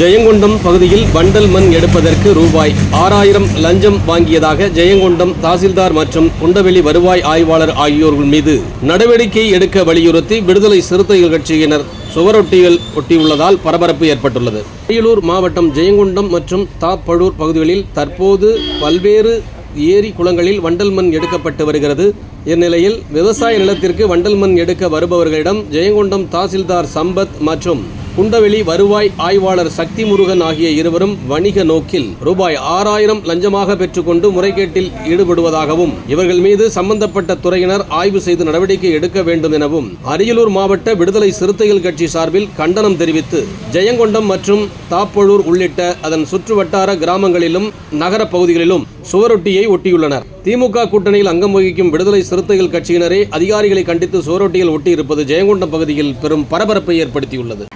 ஜெயங்கொண்டம் பகுதியில் வண்டல் மண் எடுப்பதற்கு ரூபாய் ஆறாயிரம் லஞ்சம் வாங்கியதாக ஜெயங்கொண்டம் தாசில்தார் மற்றும் குண்டவெளி வருவாய் ஆய்வாளர் ஆகியோர்கள் மீது நடவடிக்கை எடுக்க வலியுறுத்தி விடுதலை சிறுத்தைகள் கட்சியினர் சுவரொட்டிகள் ஒட்டியுள்ளதால் பரபரப்பு ஏற்பட்டுள்ளது. அரியலூர் மாவட்டம் ஜெயங்கொண்டம் மற்றும் தாப்பழூர் பகுதிகளில் தற்போது பல்வேறு ஏரி குளங்களில் வண்டல் மண் எடுக்கப்பட்டு வருகிறது. இந்நிலையில் விவசாய நிலத்திற்கு வண்டல் மண் எடுக்க வருபவர்களிடம் ஜெயங்கொண்டம் தாசில்தார் சம்பத் மற்றும் குண்டவெளி வருவாய் ஆய்வாளர் சக்தி முருகன் ஆகிய இருவரும் வணிக நோக்கில் ரூபாய் ஆறாயிரம் லஞ்சமாக பெற்றுக்கொண்டு முறைகேட்டில் ஈடுபடுவதாகவும் இவர்கள் மீது சம்பந்தப்பட்ட துறையினர் ஆய்வு செய்து நடவடிக்கை எடுக்க வேண்டும் எனவும் அரியலூர் மாவட்ட விடுதலை சிறுத்தைகள் கட்சி சார்பில் கண்டனம் தெரிவித்து ஜெயங்கொண்டம் மற்றும் தாப்பழூர் உள்ளிட்ட அதன் சுற்றுவட்டார கிராமங்களிலும் நகர பகுதிகளிலும் சுவரொட்டியை ஒட்டியுள்ளனர். திமுக கூட்டணியில் அங்கம் வகிக்கும் விடுதலை சிறுத்தைகள் கட்சியினரே அதிகாரிகளை கண்டித்து சுவரொட்டியில் ஒட்டியிருப்பது ஜெயங்கொண்டம் பகுதியில் பெரும் பரபரப்பை ஏற்படுத்தியுள்ளது.